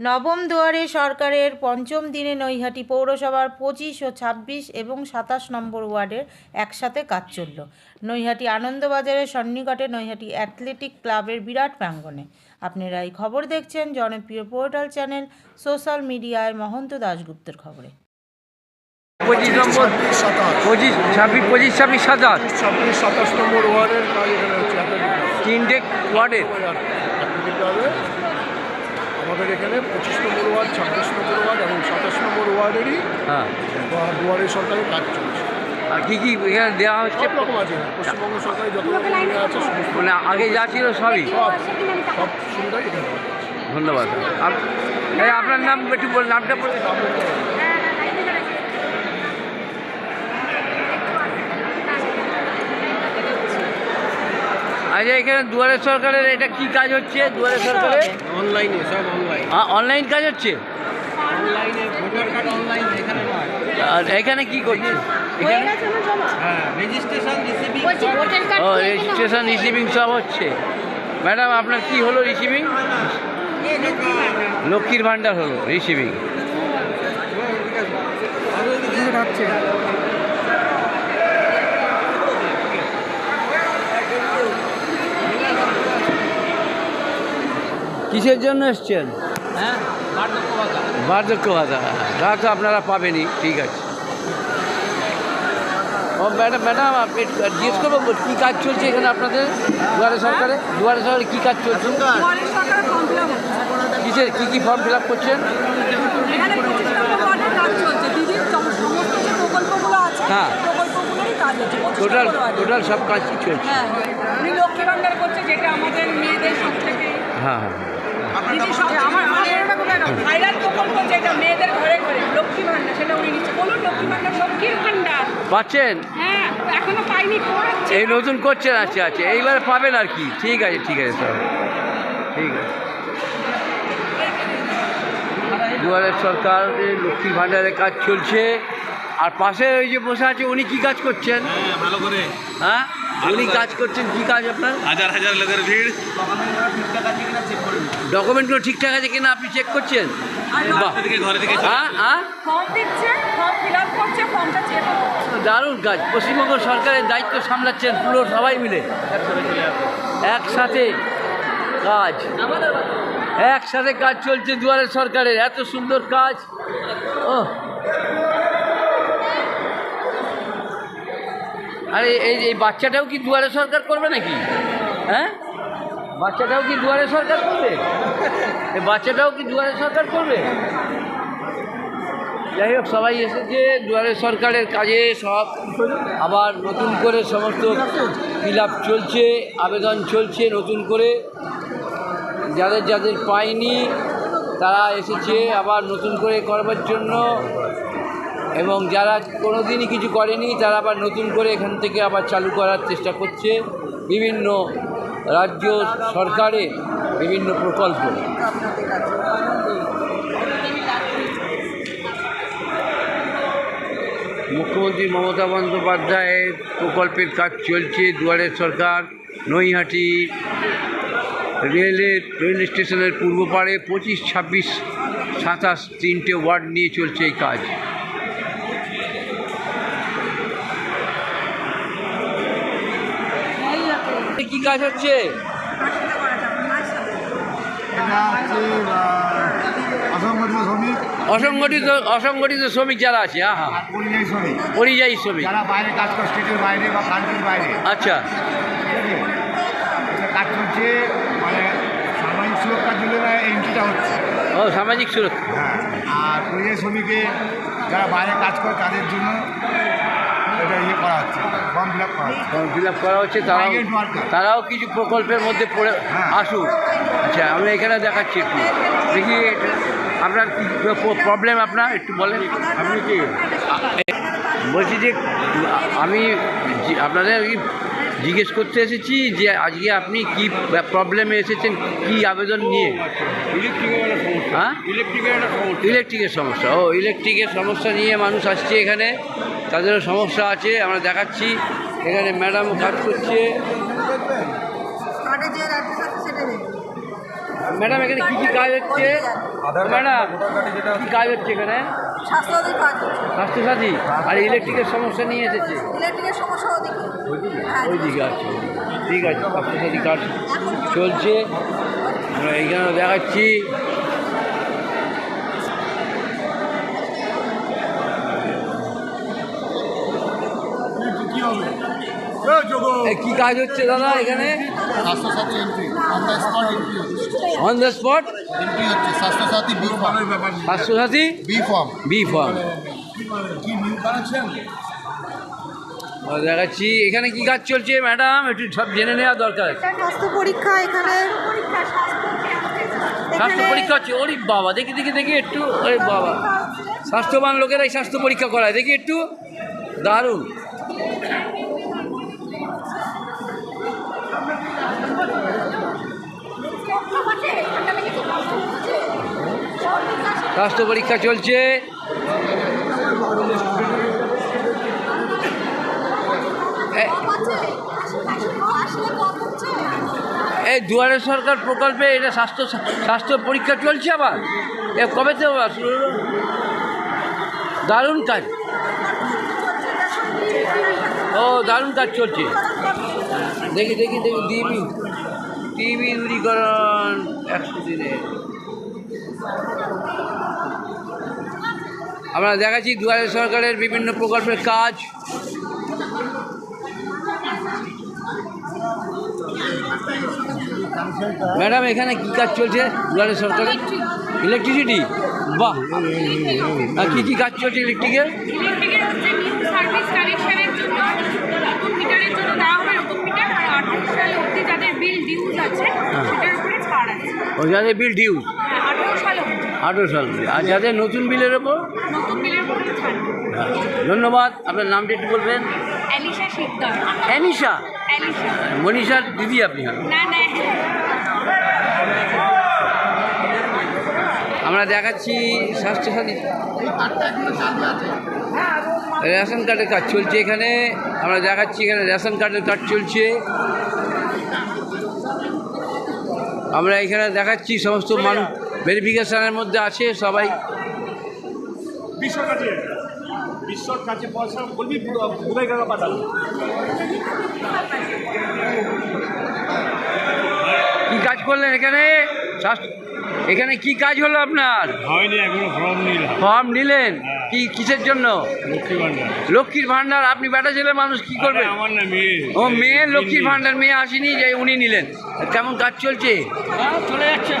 নবম দুয়ারে সরকারের পঞ্চম দিনে নৈহাটি পৌরসভার পঁচিশ ও ছাব্বিশ এবং সাতাশ নম্বর ওয়ার্ডের একসাথে কাজ চলল। নৈহাটি আনন্দবাজারের সন্নিকটে নৈহাটি অ্যাথলেটিক ক্লাবের বিরাট প্রাঙ্গণে। আপনারা এই খবর দেখছেন জনপ্রিয় পোর্টাল চ্যানেল সোশ্যাল মিডিয়ায় মহন্ত দাশগুপ্তের খবরে। পঁচিশ নম্বর পঁচিশ ছাব্বিশ পঁচিশ ছাব্বিশ সাতাশ। ছাব্বিশ সাতাশ নম্বর ওয়ার্ডের কাজ এখানে হচ্ছে তিনটে ওয়ার্ডের। আমাদের এখানে পঁচিশ নম্বর ওয়ার্ড ছাব্বিশ নম্বর ওয়ার্ড এবং সাতাশ নম্বর ওয়ার্ডেরই হ্যাঁ। দুয়ারে সরকারের কাজ চলছে। আর কী কী এখানে দেওয়া হচ্ছে? সব রকম আছে। পশ্চিমবঙ্গ সরকারের যত আছে মানে আগে যা ছিল সবই? সব সব সুবিধাই এখানে ধন্যবাদ। আপ- আপনার নাম একটু নামটা বলে আচ্ছা এখানে দুয়ারে সরকারের এটা কি কাজ হচ্ছে? দুয়ারে সরকারের? অনলাইনে সব অনলাইন অনলাইন কাজ হচ্ছে? অনলাইনে ভোটার কার্ড অনলাইন এখানে আর এখানে কি করছে? এখানে? হ্যাঁ রেজিস্ট্রেশন রিসিভিং বলছি ভোটার কার্ড ও রেজিস্ট্রেশন রিসিভিং সব হচ্ছে। ম্যাডাম আপনার কি হলো রিসিভিং লক্ষ্মীর ভাণ্ডার হলো রিসিভিং কিসের জন্য এসছেন? হ্যাঁ বার্ধক্য ভাতা। তা তো আপনারা পাবেনই ঠিক আছে। ও ম্যাডাম ম্যাডাম আপনি জিজ্ঞেস করব কী কাজ চলছে এখানে আপনাদের দুয়ারে সরকারে? দুয়ারে সরকারে কী কাজ চলছে? কিসের কী কী ফর্ম ফিল আপ করছেন? কাজ হ্যাঁ। কাজ টোটাল টোটাল সব কাজই চলছে। হ্যাঁ সব থেকে হ্যাঁ। পাচ্ছেন? হ্যাঁ এখনও পাইনি করাচ্ছে এই নতুন করছেন আচ্ছা আচ্ছা। এইবার পাবেন আর কি। ঠিক আছে ঠিক আছে স্যার। ঠিক আছে। দুয়ারের সরকার লক্ষ্মীর ভাণ্ডারের কাজ চলছে। আর পাশে ওই যে বসে আছে উনি কি কাজ করছেন? হ্যাঁ ভালো করে। হ্যাঁ? উনি কাজ করছেন কি কাজ আপনার? হাজার হাজার লোকের ভিড়। ডকুমেন্টগুলো ঠিকঠাক আছে কিনা আপনি চেক করছেন? হ্যাঁ হ্যাঁ? দারুণ কাজ। পশ্চিমবঙ্গ সরকারের দায়িত্ব সামলাচ্ছেন পুরো সবাই মিলে। একসাথে কাজ। একসাথে কাজ চলছে দুয়ারে সরকারের। এত সুন্দর কাজ। ও আরে এই এই বাচ্চাটাও কি দুয়ারে সরকার করবে নাকি? হ্যাঁ? বাচ্চাটাও কি দুয়ারে সরকার করবে? এই বাচ্চাটাও কি দুয়ারে সরকার করবে? যাই হোক, সবাই এসেছে, দুয়ারে সরকারের কাজে সব। আবার নতুন করে সমস্ত ফিল চলছে, আবেদন চলছে নতুন করে। যাদের যাদের পায়নি, তারা এসেছে আবার নতুন করে করবার জন্য। এবং যারা কোনো দিনই কিছু করেনি, তারা আবার নতুন করে এখান থেকে আবার চালু করার চেষ্টা করছে। বিভিন্ন রাজ্য সরকারের বিভিন্ন প্রকল্প। মুখ্যমন্ত্রী মমতা বন্দ্যোপাধ্যায়ের প্রকল্পের কাজ চলছে দুয়ারে সরকার, নৈহাটি রেলের, রেল স্টেশনের পূর্ব পাড়ে পঁচিশ, ছাব্বিশ, সাতাশ তিনটে ওয়ার্ড নিয়ে চলছে এই কাজ। কাজ হচ্ছে অসংগঠিত অসংগঠিত শ্রমিক যারা আছে হ্যাঁ হ্যাঁ। পরিযায়ী শ্রমিক। যারা বাইরে কাজ করে স্টেটের বাইরে বা কান্ট্রির বাইরে। আচ্ছা। কাজ করছে মানে সামাজিক সুরক্ষার জন্য এন্ট্রিটা হচ্ছে। ও সামাজিক সুরক্ষা। হ্যাঁ আর পরিযায়ী শ্রমিকে যারা বাইরে কাজ করে তাদের জন্য এটা ইয়ে করা হচ্ছে। ফর্ম ফিল আপ করা হচ্ছে। ফর্ম ফিল আপ করা হচ্ছে তারাও তারাও কিছু প্রকল্পের মধ্যে পড়ে হ্যাঁ। আসুক। আচ্ছা আমি এখানে দেখাচ্ছি একটু। দেখি আপনার কি প্রবলেম আপনার? একটু বলেন। আপনি কি বলছি যে আমি আপনাদের জিজ্ঞেস করতে এসেছি যে আজকে আপনি কি প্রবলেমে এসেছেন কি আবেদন নিয়ে? হ্যাঁ? ইলেকট্রিকের সমস্যা। ও ইলেকট্রিকের সমস্যা নিয়ে মানুষ আসছে এখানে। তাদেরও সমস্যা আছে আমরা দেখাচ্ছি। এখানে ম্যাডামও কাজ করছে। ম্যাডাম এখানে কি কি কাজ হচ্ছে? ম্যাডাম কি কাজ হচ্ছে এখানে? স্বাস্থ্যসাথী কাজ হচ্ছে। স্বাস্থ্যসাথী? আর ইলেকট্রিকের সমস্যা নিয়ে এসেছে। ইলেকট্রিকের সমস্যা ওদিকে। হ্যাঁ ওই দিকে আছে। ঠিক আছে স্বাস্থ্যসাথী কাজ চলছে। আমরা এইখানে দেখাচ্ছি। কি কাজ হচ্ছে দাদা এখানে? Swasthya Sathi entry on the spot entry হচ্ছে। অন দ্য স্পট এন্ট্রি হচ্ছে Swasthya Sathi B form Swasthya Sathi? B form B form দেখাচ্ছি। এখানে কি কাজ চলছে ম্যাডাম একটু সব জেনে নেওয়া দরকার। স্বাস্থ্য পরীক্ষা এখানে। স্বাস্থ্য পরীক্ষা হচ্ছে ওরে বাবা দেখি দেখি দেখি একটু ওরে বাবা। স্বাস্থ্যবান লোকেরাই স্বাস্থ্য পরীক্ষা করায় দেখি একটু। দারুণ। স্বাস্থ্য পরীক্ষা চলছে। এই দুয়ারে সরকার প্রকল্পে এটা স্বাস্থ্য স্বাস্থ্য পরীক্ষা চলছে আবার? এ, কবে শুরু দারুণ কাজ। ও, দারুণ কাজ চলছে। দেখি দেখি দেখি, টিভি। টিভি দূরীকরণ, একশো দিনে আমরা দেখাচ্ছি দুয়ারে সরকারের বিভিন্ন প্রকল্পের কাজ। ম্যাডাম এখানে কি কাজ চলছে দুয়ারে সরকারের? ইলেকট্রিসিটি? বাহ! আর কী কী কাজ চলছে ইলেকট্রিকের? ও যাদের বিল ডিউ হ্যাঁ আঠেরো সাল সাল আর যাদের নতুন বিলের ওপর। ধন্যবাদ আপনার নামটা একটু বলবেন? অ্যানিশা মনীষার দিদি আপনি হ্যাঁ। আমরা দেখাচ্ছি স্বাস্থ্যসাথী। রেশন কার্ডের কাজ চলছে এখানে। আমরা দেখাচ্ছি এখানে রেশন কার্ডের কাজ চলছে। আমরা এখানে দেখাচ্ছি সমস্ত মানুষ ভেরিফিকেশনের মধ্যে আছে সবাই। কি কাজ করলেন এখানে? এখানে কি কাজ হলো আপনার? হয়নি এখনও ফর্ম নিলাম। ফর্ম নিলেন? কি কিসের জন্য? লক্ষ্মীর ভান্ডার আপনি বেটা ছেলে মানুষ কি আমার না মেয়ে। ও মেয়ে লক্ষ্মীর ভান্ডার মেয়ে আসেনি যে উনি নিলেন। কেমন কাজ চলছে? চলে যাচ্ছে।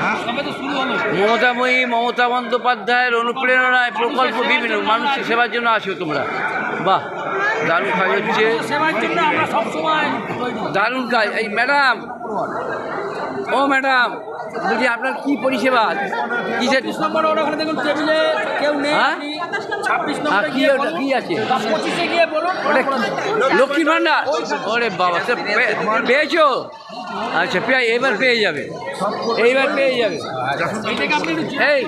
শুরু হলো। মমতাময়ী মমতা বন্দ্যোপাধ্যায়ের অনুপ্রেরণায় প্রকল্প বিভিন্ন মানুষের সেবার জন্য আসো তোমরা। বাহ দারুণ কাজ হচ্ছে। সেবার জন্য আমরা সবসময় দারুণ কাজ। এই ম্যাডাম ও ম্যাডাম বলছি আপনার কি পরিষেবা? কিসের নম্বর ওখানে দেখুন টেবিলে কেউ নেই হ্যাঁ? ছাব্বিশ হ্যাঁ, কি ওটা কি আছে? বা পঁচিশে গিয়ে বলুন। ওটা লক্ষ্মী ভান্ডার? ওরে বাবা সে পেয়েছ? আচ্ছা পেয়ে এবার পেয়ে যাবে। এইবার পেয়ে যাবে। এটাকে আপনি একটু এই।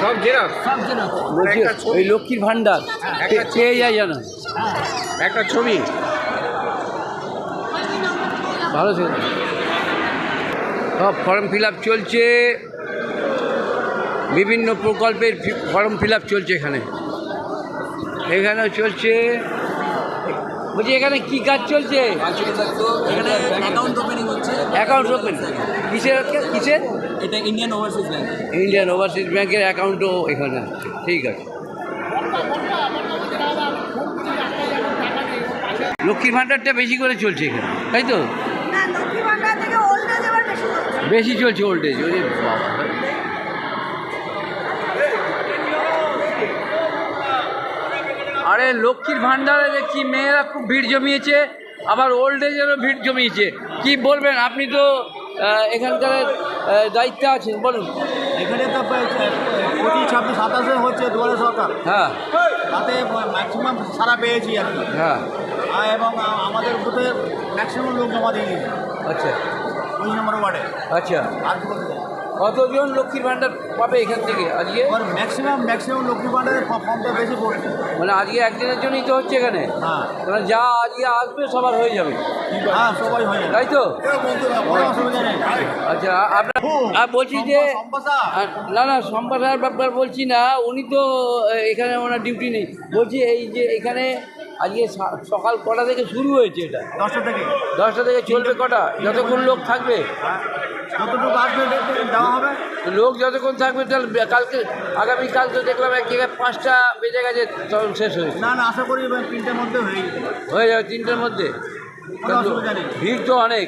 সব জেরক্স বলছি ওই লক্ষ্মীর ভান্ডার পেয়ে যায় জানো? একটা ছবি। ভালো ছিল। সব ফর্ম ফিল আপ চলছে। বিভিন্ন প্রকল্পের ফর্ম ফিল আপ চলছে এখানে। এখানেও চলছে। বলছি এখানে কি কাজ চলছে? এখানে অ্যাকাউন্ট ওপেনিং হচ্ছে। অ্যাকাউন্ট ওপেন কিসের কিসের? এটা Indian Overseas bank Indian Overseas ব্যাংকের অ্যাকাউন্টও এখানে আছে। ঠিক আছে। লক্ষ্মীর ভাণ্ডারটা বেশি করে চলছে এখানে তাই তো? বেশি চলছে। ওল্ড এজ এবার বেশি হচ্ছে বেশি চলছে ওল্ডেজ ওরে বাবা আরে লক্ষ্মীর ভাণ্ডারে দেখছি মেয়েরা খুব ভিড় জমিয়েছে আবার ওল্ড এজেরও ভিড় জমিয়েছে। কি বলবেন আপনি তো এখানকার দায়িত্বে আছেন বলুন। এখানে তো পঁচিশ ছাব্বিশ সাতাশে হচ্ছে দুয়ারে সরকার। হ্যাঁ। তাতে ম্যাক্সিমাম সারা পেয়েছি আর কি। হ্যাঁ। এবং আমাদের বুথে ম্যাক্সিমাম লোক জমা দিয়ে আচ্ছা। পঁচিশ নম্বর ওয়ার্ডে। আচ্ছা। আর? কতজন লক্ষ্মীর ভাণ্ডার পাবে এখান থেকে আজকে? ম্যাক্সিমাম ম্যাক্সিমাম লক্ষ্মীর ভাণ্ডারের ফর্মটা বেশি পড়ছে মানে আজকে একদিনের জন্যই তো হচ্ছে এখানে। হ্যাঁ। তাহলে যা আজকে আসবে সবার হয়ে যাবে। হ্যাঁ সবাই হয়ে যাবে। তাই তো? আচ্ছা আপনার আর বলছি যে না না সম্পাদার ব্যাপার বলছি না উনি তো এখানে ওনার ডিউটি নেই। বলছি এই যে এখানে আজকে সকাল কটা থেকে শুরু হয়েছে এটা? দশটা থেকে। দশটা থেকে চলবে কটা? যতক্ষণ লোক থাকবে। যতটুকু আসবে দেওয়া হবে। লোক যতক্ষণ থাকবে তাহলে কালকে আগামীকাল তো দেখলাম এক জায়গায় পাঁচটা বেজে গেছে তখন শেষ হয়েছে। না না আশা করি তিনটের মধ্যে হয়ে হয়ে যাবে তিনটের মধ্যে। ভিড় তো অনেক।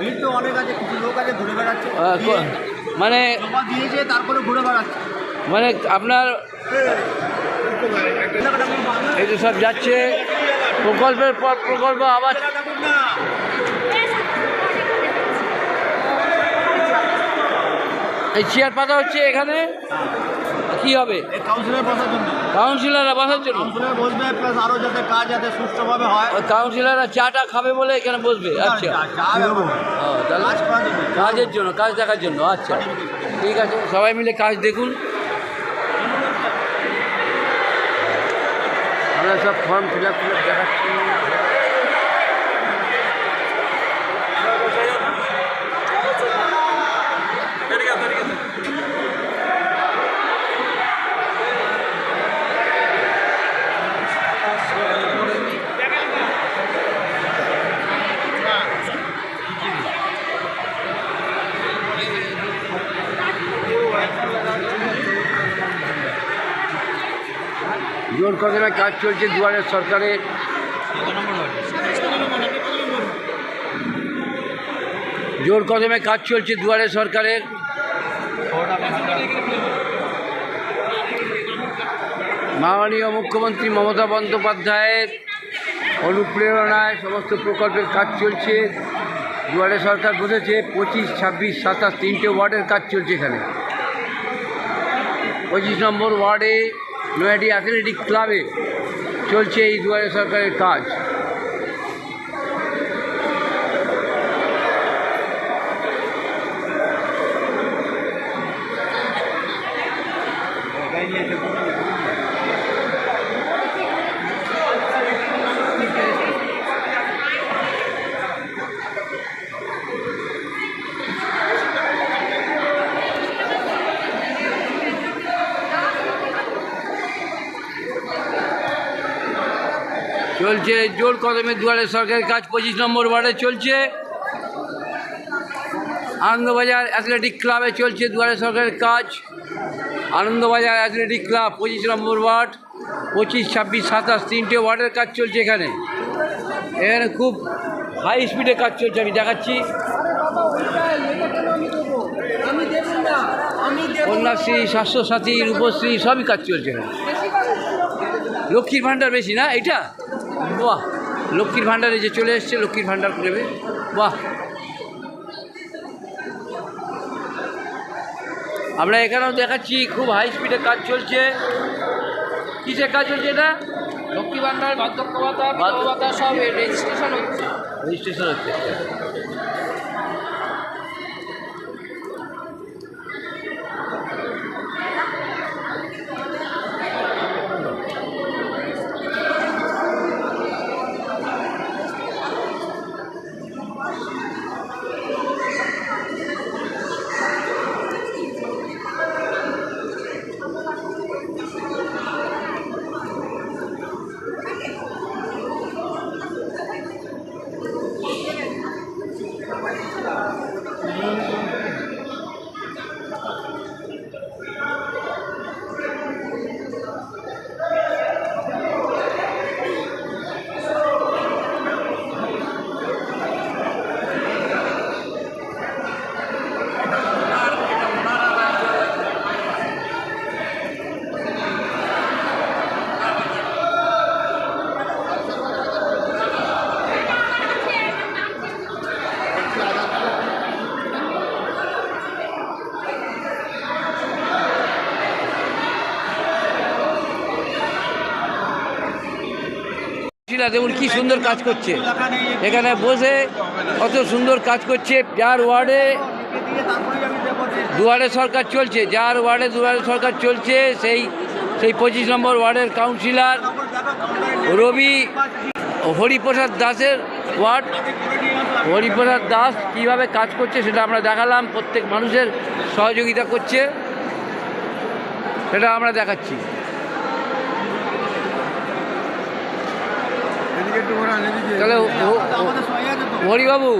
ভিড় তো অনেক আছে কিছু লোক আছে ঘুরে বেড়াচ্ছে। মানে দিয়েছে তারপরে ঘুরে বেড়াচ্ছে। মানে আপনার এই তো সব যাচ্ছে। প্রকল্পের পর প্রকল্প আবার এই চেয়ার পাতা হচ্ছে এখানে। কি হবে? কাউন্সিলররা বসার জন্য। বসবে প্লাস আরও যাতে কাজ যাতে সুষ্ঠুভাবে হয়। ওই কাউন্সিলররা চাটা খাবে বলে এখানে বসবে? আচ্ছা। চা- চা কাজের জন্য কাজ দেখার জন্য আচ্ছা। ঠিক আছে সবাই মিলে কাজ দেখুন। আমরা সব ফর্ম ফিল আপ ফিল দেখাচ্ছি। কদমে কাজ চলছে দুয়ারে সরকারের জোর কদমে কাজ চলছে দুয়ারে সরকারের? মাননীয় মুখ্যমন্ত্রী মমতা বন্দ্যোপাধ্যায়ের অনুপ্রেরণায় সমস্ত প্রকল্পের কাজ চলছে। দুয়ারে সরকার বসেছে পঁচিশ, ছাব্বিশ, সাতাশ, তিনটে ওয়ার্ডের কাজ চলছে এখানে। পঁচিশ নম্বর ওয়ার্ডে নয়াডি অ্যাথলেটিক ক্লাবে চলছে এই দুয়ারে সরকারের কাজ। চলছে, জোর কদমে দুয়ারে সরকারের কাজ, পঁচিশ নম্বর ওয়ার্ডে চলছে। আনন্দবাজার অ্যাথলেটিক ক্লাবে চলছে দুয়ারে সরকারের কাজ। আনন্দবাজার অ্যাথলেটিক ক্লাব, পঁচিশ নম্বর ওয়ার্ড, পঁচিশ, ছাব্বিশ, সাতাশ, তিনটে ওয়ার্ডের কাজ চলছে এখানে। এখানে খুব হাই স্পিডে কাজ চলছে, আমি দেখাচ্ছি। কন্যাশ্রী, স্বাস্থ্যসাথী, রূপশ্রী, সবই কাজ চলছে লক্ষ্মীর ভাণ্ডার বেশি না এটা বাহ লক্ষ্মীর ভাণ্ডারে যে চলে এসছে লক্ষ্মীর ভাণ্ডার নেবে বাহ। আমরা এখানেও দেখাচ্ছি খুব হাই স্পিডে কাজ চলছে। কিসের কাজ চলছে এটা? লক্ষ্মী ভান্ডার বার্ধক্য বার্ধকতা ভাতা সব রেজিস্ট্রেশন হচ্ছে। রেজিস্ট্রেশন হচ্ছে। শিলা দেখুন কি সুন্দর কাজ করছে। এখানে বসে কত সুন্দর কাজ করছে, যার ওয়ার্ডে দুয়ারে সরকার চলছে, যার ওয়ার্ডে দুয়ারে সরকার চলছে, সেই সেই পঁচিশ নম্বর ওয়ার্ডের কাউন্সিলর রবি হরিপ্রসাদ দাসের ওয়ার্ড। হরিপ্রসাদ দাস কীভাবে কাজ করছে সেটা আমরা দেখালাম, প্রত্যেক মানুষের সহযোগিতা করছে, সেটা আমরা দেখাচ্ছি। তাহলে ও- ও- হরিবাবু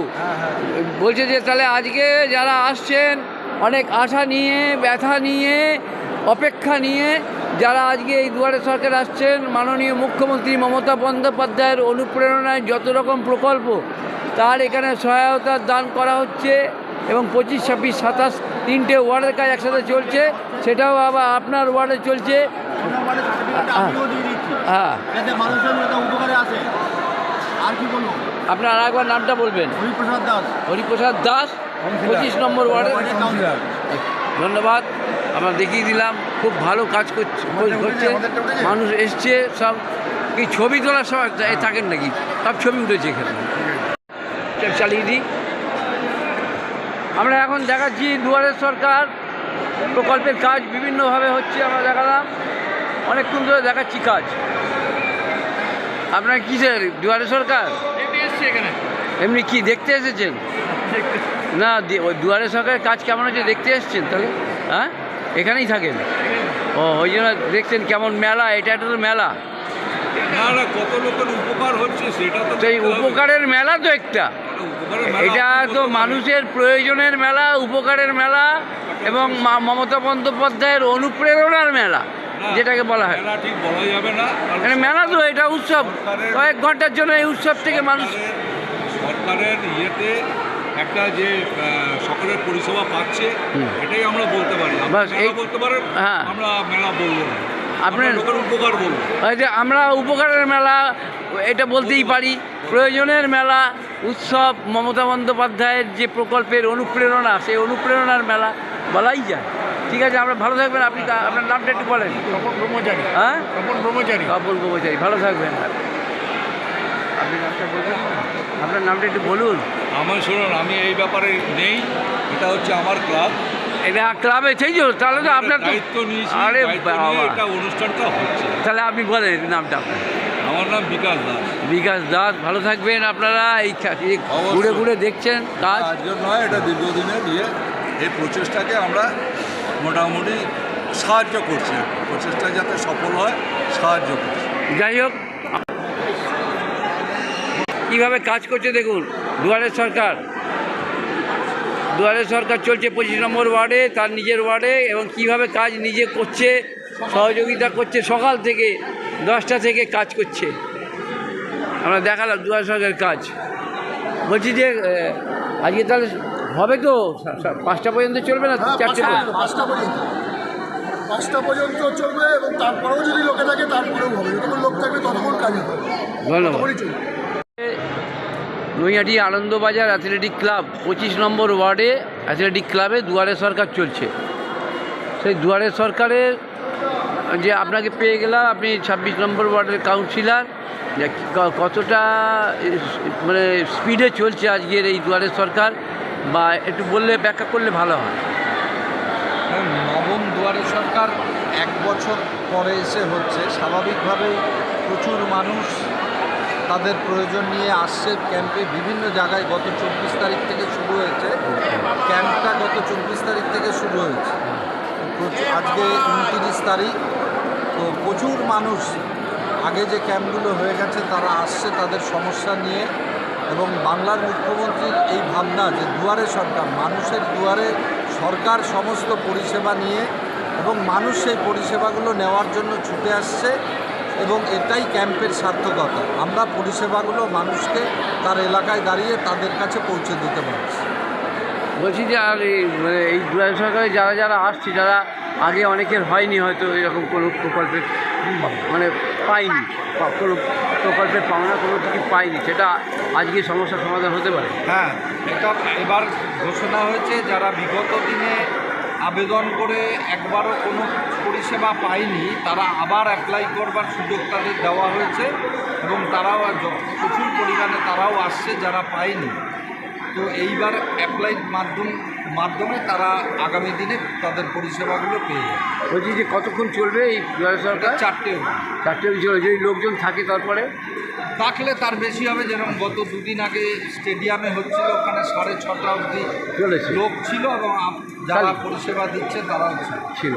বলছে যে তাহলে আজকে যারা আসছেন অনেক আশা নিয়ে ব্যথা নিয়ে অপেক্ষা নিয়ে যারা আজকে এই দুয়ারে সরকার আসছেন মাননীয় মুখ্যমন্ত্রী মমতা বন্দ্যোপাধ্যায়ের অনুপ্রেরণায় যত রকম প্রকল্প তার এখানে সহায়তা দান করা হচ্ছে এবং পঁচিশ ছাব্বিশ সাতাশ তিনটে ওয়ার্ডের কাজ একসাথে চলছে সেটাও আবার আপনার ওয়ার্ডে চলছে। হ্যাঁ আসে আর আপনার আরেকবার নামটা বলবেন। হরিপ্রসাদ দাস। হরিপ্রসাদ দাস পঁচিশ নম্বর ওয়ার্ডে কাউন্সিলর ধন্যবাদ। আমরা দেখিয়ে দিলাম খুব ভালো কাজ করছে মানুষ এসছে সব কি ছবি তোলার সময় এ থাকেন নাকি? সব ছবি উঠেছে এখানে। চালিয়ে দিই। আমরা এখন দেখাচ্ছি দুয়ারের সরকার। প্রকল্পের কাজ বিভিন্নভাবে হচ্ছে আমরা দেখালাম। অনেকক্ষণ ধরে দেখাচ্ছি কাজ। আপনার কিসের? দুয়ারে সরকার? এমনি কি দেখতে এসেছেন? না ওই দুয়ারে সরকারের কাজ কেমন হচ্ছে দেখতে এসছেন তাহলে? হ্যাঁ? এখানেই থাকেন? ও ওই জন্য দেখছেন কেমন মেলা এটা একটা তো মেলা। কত লোকের উপকার হচ্ছে সেটা তো সেই উপকারের মেলা তো একটা। এটা তো মানুষের প্রয়োজনের মেলা উপকারের মেলা এবং মমতা বন্দ্যোপাধ্যায়ের অনুপ্রেরণার মেলা। যেটাকে বলা হয়। ঠিক বলা যাবে না। মানে মেলা তো এটা উৎসব। কয়েক ঘণ্টার জন্য এই উৎসব থেকে মানুষ সরকারের- ইয়েতে একটা যে সকলের পরিষেবা পাচ্ছে এটাই আমরা বলতে পারি। বলতে পারেন হ্যাঁ। আমরা মেলা বলব না। আপনার- উপকার বলব। যে আমরা উপকারের মেলা এটা বলতেই পারি। প্রয়োজনের মেলা উৎসব মমতা বন্দ্যোপাধ্যায়ের যে প্রকল্পের অনুপ্রেরণা সেই অনুপ্রেরণার মেলা বলাই যায়। ঠিক আছে আমরা ভালো থাকবেন আপনি আপনার নামটা একটু বলেন। তপন ব্রহ্মচারী। হ্যাঁ? তপন ব্রহ্মচারী। কপল কর্মচারী ভালো থাকবেন। আপনি নামটা বলবেন আপনার নামটা একটু বলুন। আমার শুনুন আমি এই ব্যাপারে নেই এটা হচ্ছে আমার ক্লাব। এটা ক্লাবে সেই তো তাহলে তো আপনার দায়িত্ব নিয়েছি আরে নিয়ে এটা অনুষ্ঠানটা হচ্ছে। তাহলে আপনি বলেন নামটা। আপনার আমার নাম বিকাশ দাস। বিকাশ দাস ভালো থাকবেন আপনারা। এই ঘুরে ঘুরে দেখছেন কাজ। নয় এটা দীর্ঘদিনের নিয়ে এই প্রচেষ্টাকে আমরা মোটামুটি সাহায্য করছে। প্রচেষ্টা যাতে সফল হয়, সাহায্য করছে। যাই হোক, কীভাবে কাজ করছে দেখুন দুয়ারের সরকার। দুয়ারের সরকার চলছে পঁচিশ নম্বর ওয়ার্ডে, তার নিজের ওয়ার্ডে, এবং কীভাবে কাজ নিজে করছে, সহযোগিতা করছে, সকাল থেকে দশটা থেকে কাজ করছে। আমরা দেখালাম দুয়ার সরকারের কাজ। বলছি যে আজকে তাহলে হবে তো? পাঁচটা পর্যন্ত চলবে না? হ্যাঁ, চারটে পাঁচটা- পর্যন্ত? পাঁচটা পর্যন্ত। চলবে এবং তারপরেও যদি লোকে থাকে তারপরেও হবে। যতক্ষণ লোক থাকবে ততক্ষণ কাজ হবে। ধন্যবাদ। নৈহাটি আনন্দবাজার অ্যাথলেটিক ক্লাব পঁচিশ নম্বর ওয়ার্ডে অ্যাথলেটিক ক্লাবে দুয়ারে সরকার চলছে। সেই দুয়ারে সরকারের যে আপনাকে পেয়ে গেলাম আপনি ছাব্বিশ নম্বর ওয়ার্ডের কাউন্সিলার। যে কতটা মানে স্পিডে চলছে আজকের এই দুয়ারে সরকার? বা একটু বললে, ব্যাখ্যা করলে ভালো হয়। নবম দুয়ারে সরকার এক বছর পরে এসে হচ্ছে। স্বাভাবিকভাবে প্রচুর মানুষ তাদের প্রয়োজন নিয়ে আসছে ক্যাম্পে। বিভিন্ন জায়গায় গত চব্বিশ তারিখ থেকে শুরু হয়েছে। ক্যাম্পটা গত চব্বিশ তারিখ থেকে শুরু হয়েছে। আজকে উনতিরিশ তারিখ। তো প্রচুর মানুষ আগে যে ক্যাম্পগুলো হয়ে গেছে, তারা আসছে তাদের সমস্যা নিয়ে। এবং বাংলার মুখ্যমন্ত্রীর এই ভাবনা যে দুয়ারে সরকার, মানুষের দুয়ারে সরকার সমস্ত পরিষেবা নিয়ে এবং মানুষ সেই পরিষেবাগুলো নেওয়ার জন্য ছুটে আসছে এবং এটাই ক্যাম্পের সার্থকতা। আমরা পরিষেবাগুলো মানুষকে তার এলাকায় দাঁড়িয়ে তাদের কাছে পৌঁছে দিতে পারছি বলছি যে আর এই মানে এই দুয়ারে সরকারে যারা যারা আসছে, যারা আগে অনেকের হয়নি হয়তো এরকম কোনো প্রকল্পের মানে পায়নি বা কোনো প্রকল্পের পাওনা, কোনো কিছু পায়নি, সেটা আজকে সমস্যার সমাধান হতে পারে? হ্যাঁ এটা এবার ঘোষণা হয়েছে, যারা বিগত দিনে আবেদন করে একবারও কোনো পরিষেবা পায়নি, তারা আবার অ্যাপ্লাই করবার সুযোগ তাদের দেওয়া হয়েছে এবং তারাও প্রচুর পরিমাণে তারাও আসছে যারা পায়নি। তো এইবার অ্যাপ্লাইড মাধ্যম মাধ্যমে তারা আগামী দিনে তাদের পরিষেবাগুলো পেয়ে যাবে। বলছি যে কতক্ষণ চলবে এই দুয়ারে সরকার? চারটে চারটে অবধি চলবে। যদি লোকজন থাকে তারপরে? থাকলে তার বেশি হবে যেরকম গত দুদিন আগে স্টেডিয়ামে হচ্ছিল ওখানে সাড়ে ছটা অবধি চলেছে। লোক ছিল এবং যারা পরিষেবা দিচ্ছে তারাও ছিল।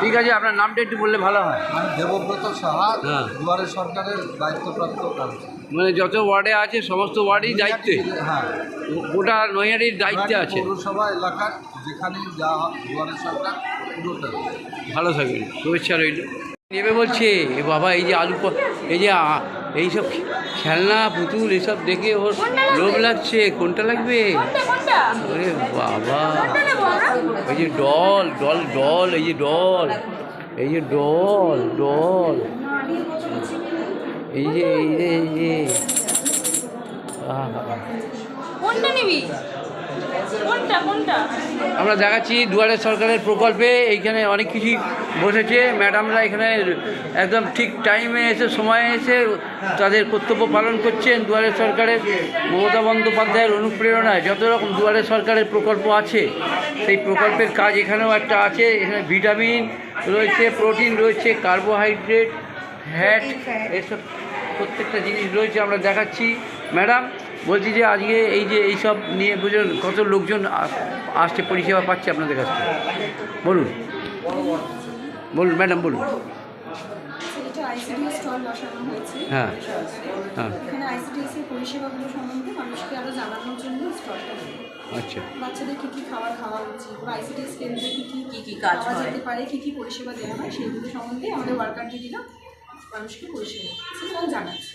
ঠিক আছে আপনার নামটা একটু বললে ভালো হয়। আমি দেবব্রত সাহা হ্যাঁ। দুয়ারে সরকারের দায়িত্বপ্রাপ্ত কাউন্সিলর মানে যত ওয়ার্ডে আছে সমস্ত ওয়ার্ডই দায়িত্বে। হ্যাঁ। গোটা নৈহাটির দায়িত্বে আছে। পৌরসভা এলাকার যেখানে যা দুয়ারে সরকার ভালো থাকবেন শুভেচ্ছা রইল। নেবে বলছে এ বাবা এই যে আলু এই যে এইসব খেলনা পুতুল এসব দেখে ওর লোভ লাগছে। কোনটা লাগবে? ওরে বাবা এই যে ডল ডল ডল এই যে ডল এই যে ডল ডল। এই যে এই যে এই যে। কোনটা নিবি? কোনটা কোনটা? আমরা দেখাচ্ছি দুয়ারে সরকারের প্রকল্পে এইখানে অনেক কিছুই বসেছে। ম্যাডামরা এখানে একদম ঠিক টাইমে এসে সময়ে এসে তাদের কর্তব্য পালন করছেন দুয়ারে সরকারের। মমতা বন্দ্যোপাধ্যায়ের অনুপ্রেরণায় যত রকম দুয়ারে সরকারের প্রকল্প আছে সেই প্রকল্পের কাজ এখানেও একটা আছে। এখানে ভিটামিন রয়েছে প্রোটিন রয়েছে কার্বোহাইড্রেট ফ্যাট এসব প্রত্যেকটা জিনিস রয়েছে আমরা দেখাচ্ছি। ম্যাডাম বলছি যে আজকে এই যে এই সব নিয়ে বুঝুন কত লোকজন আসছে পরিষেবা পাচ্ছে আপনাদের কাছে বলুন। বলুন ম্যাডাম বলুন। এটা আইসিডিএস স্টল বসানো হয়েছে। হ্যাঁ হ্যাঁ। এখানে আইসিডিএস এর পরিষেবাগুলো সম্বন্ধে মানুষকে আরও জানানোর জন্য স্টলটা আচ্ছা। বাচ্চাদের কী কী খাবার খাওয়া উচিত? বা আইসিডিএস কেন্দ্রে কী কী কি কি কাজ? যেতে পারে? কী কী পরিষেবা দেওয়া হয়? সেগুলো সম্বন্ধে আমাদের ওয়ার্কার দিদিরা মানুষকে পরিষেবা জানাচ্ছে।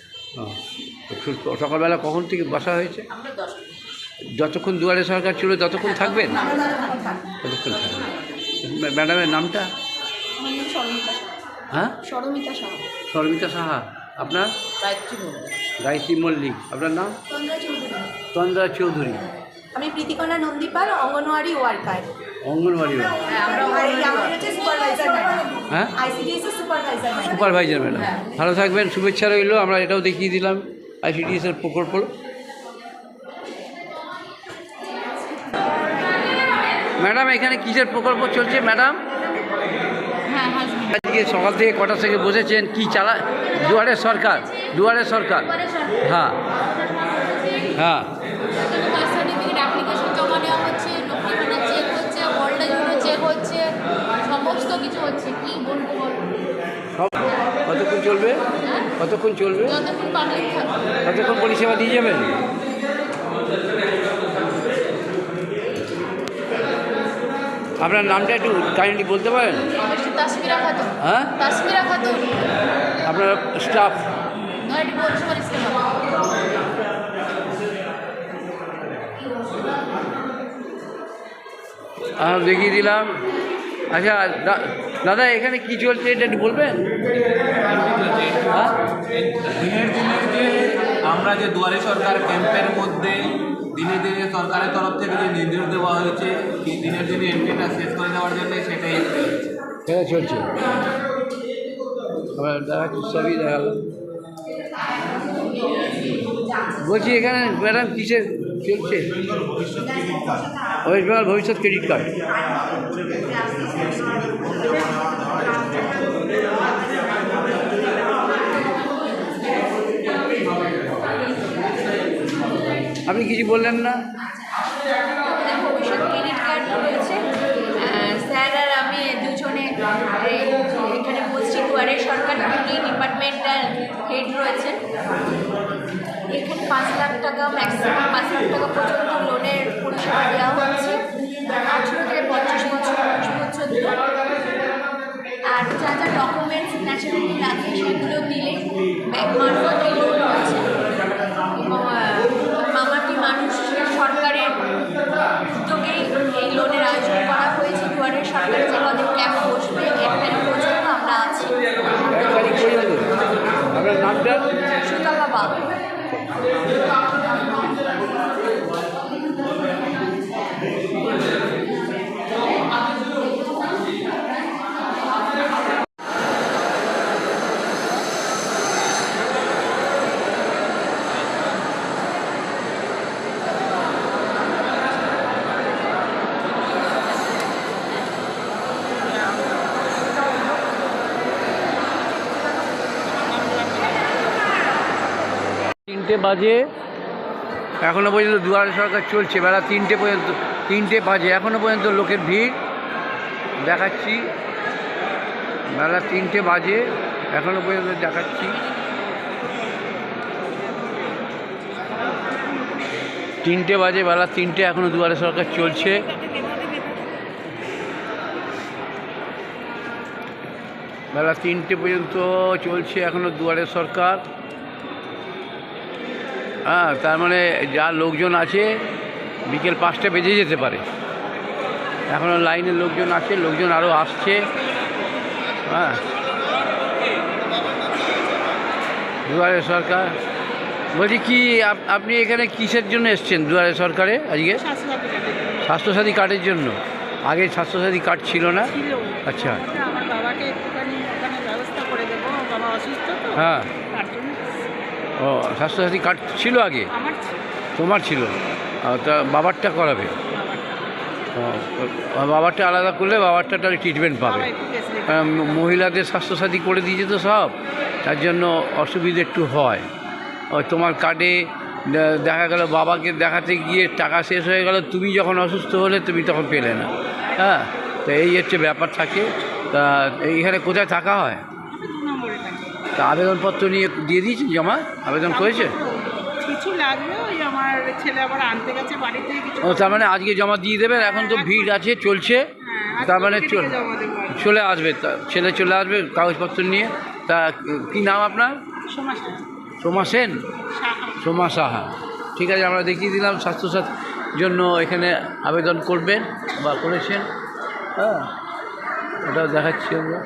সকালবেলা কখন থেকে বসা হয়েছে? যতক্ষণ দুয়ারে সরকার ছিল ততক্ষণ থাকবেন? ততক্ষণ থাকবেন। ম্যাডামের নামটা? হ্যাঁ? সরমিতা সাহা। সরমিতা সাহা। আপনার? গায়ত্রী মল্লিক। আপনার নাম? তন্দ্রা চৌধুরী। আমি প্রীতিকণা নন্দীপাল অঙ্গনওয়াড়ি ওয়ার্কার। অঙ্গনওয়াড়ি হচ্ছে সুপারভাইজার ম্যাডাম। হ্যাঁ? Supervisor madam. ভালো থাকবেন শুভেচ্ছা রইল আমরা এটাও দেখিয়ে দিলাম আইসিডিএসের প্রকল্প। ম্যাডাম এখানে কিসের প্রকল্প চলছে ম্যাডাম? হ্যাঁ আজকে সকাল থেকে কটা থেকে বসেছেন কি চালা দুয়ারে সরকার। দুয়ারে সরকার। হ্যাঁ। হ্যাঁ কাস্ট সার্টিফিকেট অ্যাপ্লিকেশন জমা নেওয়া হচ্ছে লক্ষ্মী ভাণ্ডার চেক হচ্ছে ওল্ড এজও চেক হচ্ছে সমস্ত কিছু হচ্ছে কি বলব বলো সব কতক্ষণ চলবে? কতক্ষণ চলবে? কতক্ষণ পরিষেবা দিয়ে যাবেন? আপনার নামটা একটু কাইন্ডলি বলতে পারেন? হ্যাঁ? আপনার স্টাফ? দেখিয়ে দিলাম। আচ্ছা দাদা এখানে কি চলছে? এটা একটু বলবেন? দিনের দিনের যে আমরা যে দুয়ারে সরকার ক্যাম্পের মধ্যে দিনে দিনে সরকারের তরফ থেকে যে নির্দেশ দেওয়া হয়েছে কি দিনের দিনে এন্ট্রিটা শেষ করে দেওয়ার জন্য সেটাই। হ্যাঁ চলছে? আমরা দেখাচ্ছি সবই দেখালাম বলছি এখানে ম্যাডাম কিসের চলছে। ওয়েস্ট বেঙ্গল ভবিষ্যৎ ক্রেডিট কার্ড আপনি কিছু বললেন না ভবিষ্যৎ ক্রেডিট কার্ড রয়েছে আহ, স্যার আর আমি দুজনে এই এখানে বলছি দুয়ারে সরকার দুটি ডিপার্টমেন্টাল হেড রয়েছে এখানে পাঁচ লাখ টাকা ম্যাক্সিমাম পাঁচ লাখ টাকা পর্যন্ত লোনের পরিষেবা দেওয়া হচ্ছে। আঠেরো থেকে পঞ্চাশ বছর বয়স পর্যন্ত। আর যা যা ডকুমেন্টস ন্যাচারালি লাগে সেগুলো দিলে ব্যাংক মারফত এই লোন হচ্ছে এবং মামাটি মানুষ সরকারের উদ্যোগেই এই লোনের আয়োজন করা হয়েছে দুয়ারে সরকার যে কদিন ক্যাম্প বসবে এক তারিখ পর্যন্ত আমরা আছি। সুতলা বাবু। Thank you. তিনটে বাজে। এখনও পর্যন্ত দুয়ারে সরকার চলছে, বেলা তিনটে পর্যন্ত, তিনটে বাজে। এখনও পর্যন্ত লোকের ভিড়। দেখাচ্ছি। বেলা তিনটে বাজে, এখনও পর্যন্ত দেখাচ্ছি। তিনটে বাজে, বেলা তিনটে এখনও দুয়ারে সরকার চলছে। বেলা তিনটে পর্যন্ত চলছে এখনও দুয়ারে সরকার। হ্যাঁ তার মানে যা লোকজন আছে বিকেল পাঁচটা বেজে যেতে পারে। এখনও লাইনে লোকজন আছে লোকজন আরও আসছে। হ্যাঁ। দুয়ারে সরকার। বলছি কি আপ- আপনি এখানে কিসের জন্য এসছেন দুয়ারে সরকারে আজকে? স্বাস্থ্যসাথী কার্ডের জন্য। আগে স্বাস্থ্যসাথী কার্ড ছিল না। আচ্ছা। হ্যাঁ। ও স্বাস্থ্যসাথী কার্ড ছিল আগে? তোমার ছিল? তা বাবারটা করাবে? বাবারটা আলাদা করলে বাবারটা তাহলে ট্রিটমেন্ট পাবে। মহিলাদের স্বাস্থ্যসাথী করে দিয়েছে তো সব? তার জন্য অসুবিধে একটু হয়। তোমার কার্ডে দেখা গেল বাবাকে দেখাতে গিয়ে টাকা শেষ হয়ে গেল তুমি যখন অসুস্থ হলে তুমি তখন পেলে না। হ্যাঁ তো এই হচ্ছে ব্যাপার থাকে। তা এইখানে কোথায় থাকা হয় আমি দু নম্বরে থাকি তা আবেদনপত্র নিয়ে দিয়ে দিয়েছি জমা? আবেদন করেছে? কিছু লাগবে ওই আমার ছেলে আবার আনতে গেছে বাড়ি থেকে কিছু ও তার মানে আজকে জমা দিয়ে দেবেন এখন তো ভিড় আছে চলছে। হ্যাঁ, তার মানে চল আসবে ছেলে চলে আসবে কাগজপত্র নিয়ে। তা কি নাম আপনার? সোমা সেন। সোমা সাহা। ঠিক আছে আমরা দেখিয়ে দিলাম স্বাস্থ্যসাথীর জন্য এখানে আবেদন করবেন বা করেছেন। হ্যাঁ ওটা দেখাচ্ছি আমরা।